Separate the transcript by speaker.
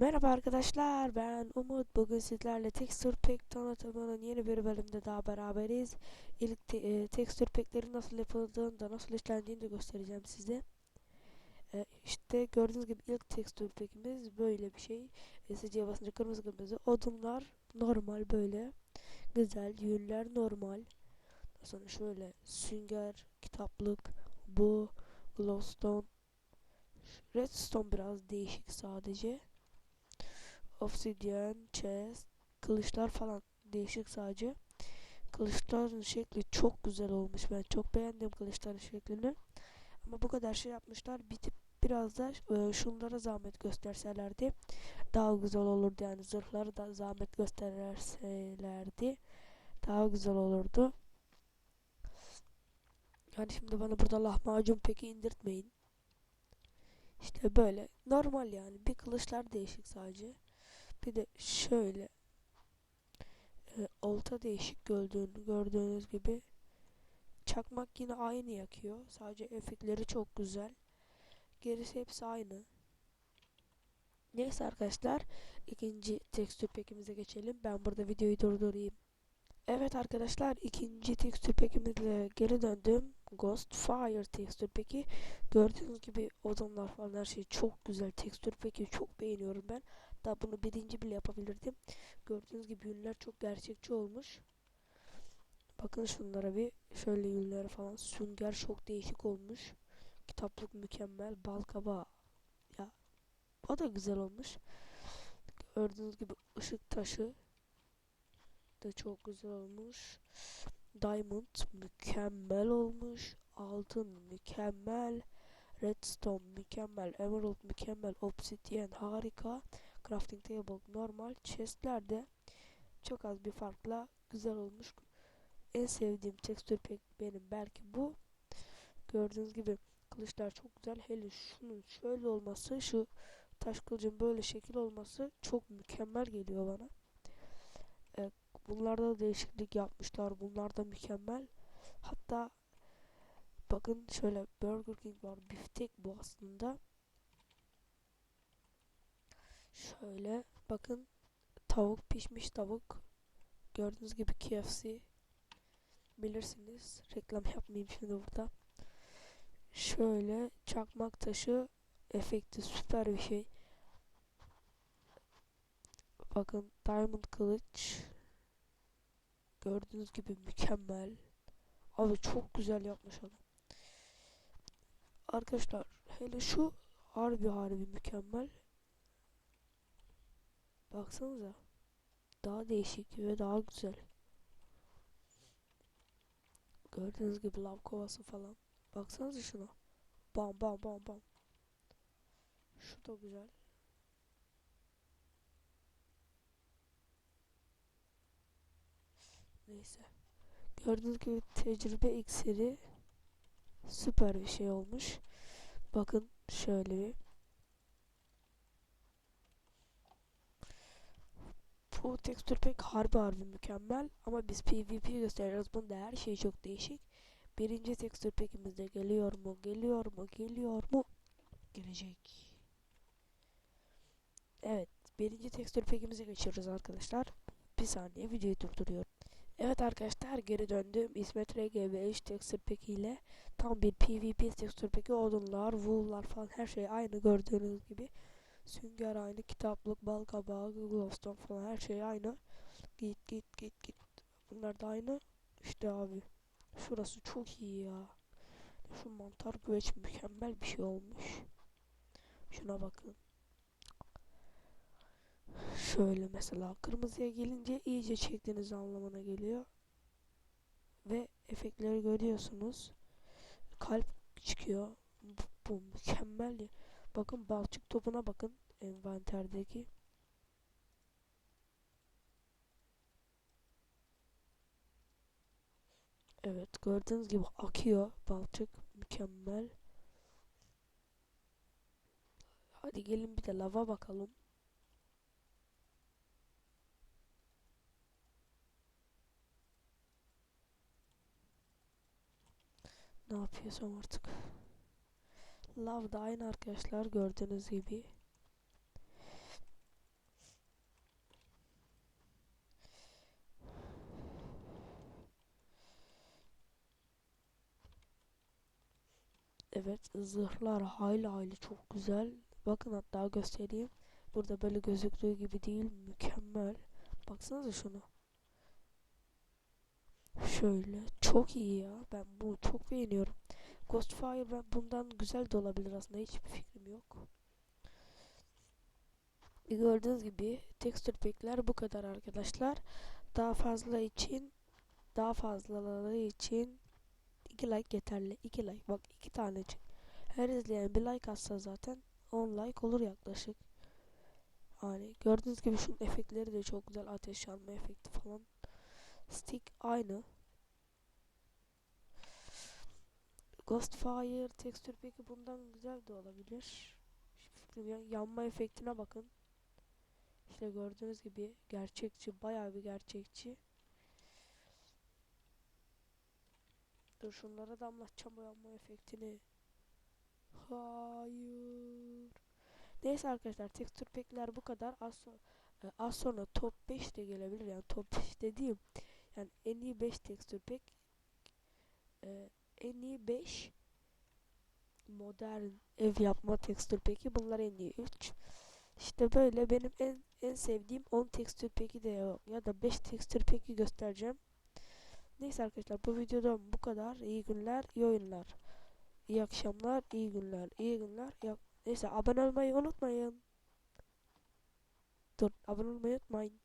Speaker 1: Merhaba arkadaşlar ben Umut. Bugün sizlerle Texture Pack tanıtımının yeni bir bölümde daha beraberiz. İlk te e, Texture Pack'lerin nasıl yapıldığını da nasıl işlendiğini de göstereceğim size. E, İşte gördüğünüz gibi ilk Texture Pack'imiz böyle bir şey. E, Sıcıya basınca kırmızı kırmızı odunlar normal böyle. Güzel yünler normal. Sonra şöyle sünger, kitaplık, bu, glowstone. Redstone biraz değişik sadece obsidian, chest, kılıçlar falan değişik sadece. Kılıçların şekli çok güzel olmuş. Ben çok beğendim kılıçların şeklini. Ama bu kadar şey yapmışlar. Bitip biraz da e, şunlara zahmet gösterselerdi daha güzel olurdu yani zırhları da zahmet gösterselerdi daha güzel olurdu. Yani şimdi bana burada lahmacun peki indirtmeyin. İşte böyle normal yani bir kılıçlar değişik sadece. Bir de şöyle e, olta değişik gördüğün, gördüğünüz gibi çakmak yine aynı yakıyor. Sadece efektleri çok güzel. Gerisi hepsi aynı. Neyse arkadaşlar ikinci tekstür pekimize geçelim. Ben burada videoyu durdurayım. Evet arkadaşlar ikinci tekstür pekimizle geri döndüm. Ghost Fire tekstür peki. Gördüğünüz gibi odunlar falan her şey çok güzel. Tekstür peki çok beğeniyorum ben. Hatta bunu birinci bile yapabilirdim. Gördüğünüz gibi yünler çok gerçekçi olmuş. Bakın şunlara bir şöyle yünler falan sünger çok değişik olmuş. Kitaplık mükemmel. Bal kabağı ya o da güzel olmuş. Gördüğünüz gibi ışık taşı da çok güzel olmuş. Diamond mükemmel olmuş. Altın mükemmel. Redstone mükemmel. Emerald mükemmel. Obsidian harika. Crafting table normal. Chestlerde çok az bir farkla güzel olmuş. En sevdiğim tekstür pek benim belki bu. Gördüğünüz gibi kılıçlar çok güzel. Hele şunun şöyle olması, şu taş kılıcın böyle şekil olması çok mükemmel geliyor bana. Ee, bunlarda da değişiklik yapmışlar. Bunlar da mükemmel. Hatta bakın şöyle Burger King var. Biftek bu aslında. Şöyle bakın tavuk pişmiş tavuk. Gördüğünüz gibi KFC bilirsiniz. Reklam yapmayayım şimdi burada. Şöyle çakmak taşı efekti süper bir şey. Bakın diamond kılıç. Gördüğünüz gibi mükemmel. Abi çok güzel yapmış adam. Arkadaşlar hele şu harbi harbi mükemmel. Baksanıza. Daha değişik ve daha güzel. Gördüğünüz gibi lav kovası falan. Baksanıza şuna. Bam bam bam bam. Şu da güzel. Neyse. Gördüğünüz gibi tecrübe iksiri süper bir şey olmuş. Bakın şöyle bir. Bu tekstür pek harbi harbi mükemmel ama biz PvP gösteriyoruz. Bunda her şey çok değişik. Birinci tekstür pekimizde geliyor mu? Geliyor mu? Geliyor mu? Gelecek. Evet. Birinci tekstür pekimize geçiyoruz arkadaşlar. Bir saniye videoyu durduruyorum. Evet arkadaşlar geri döndüm. İsmet RGB3 tekstür peki ile tam bir PvP tekstür peki odunlar, wool'lar falan her şey aynı gördüğünüz gibi. Sünger aynı, kitaplık, bal kabağı, glowstone falan her şey aynı. Git git git git. Bunlar da aynı. İşte abi. Şurası çok iyi ya. Şu mantar güveç mükemmel bir şey olmuş. Şuna bakın. Şöyle mesela kırmızıya gelince iyice çektiğiniz anlamına geliyor. Ve efektleri görüyorsunuz. Kalp çıkıyor. Bu, bu mükemmel. Bakın balçık topuna bakın envanterdeki. Evet gördüğünüz gibi akıyor balçık mükemmel. Hadi gelin bir de lava bakalım. Ne yapıyorsam artık. Lav da arkadaşlar gördüğünüz gibi. Evet zırhlar hayli hayli çok güzel. Bakın hatta göstereyim. Burada böyle gözüktüğü gibi değil mükemmel. Baksanıza şunu. Şöyle çok iyi ya. Ben bunu çok beğeniyorum. Ghostfire ben bundan güzel de olabilir aslında. Hiçbir fikrim yok. Gördüğünüz gibi texture pack'ler bu kadar arkadaşlar. Daha fazla için daha fazlaları için 2 like yeterli. 2 like. Bak 2 tanecik. Her izleyen bir like atsa zaten 10 like olur yaklaşık. Yani gördüğünüz gibi şunun efektleri de çok güzel. Ateş yanma efekti falan. Stick aynı. Ghostfire texture peki bundan güzel de olabilir. Yok. Yanma efektine bakın. İşte gördüğünüz gibi gerçekçi, bayağı bir gerçekçi. Dur şunlara da anlatacağım bu yanma efektini. Hayır. Neyse arkadaşlar texture pack'ler bu kadar. Az, so e, az sonra top 5 de gelebilir. Yani top 5 dediğim yani en iyi 5 texture pack e, en iyi 5 modern ev yapma texture pack'i bunlar en iyi 3. İşte böyle benim en en sevdiğim 10 texture pack'i de yok. Ya da 5 texture pack'i göstereceğim. Neyse arkadaşlar bu videoda bu kadar. İyi günler, iyi oyunlar. İyi akşamlar, iyi günler, iyi günler. İyi... Neyse abone olmayı unutmayın. Dur abone olmayı unutmayın.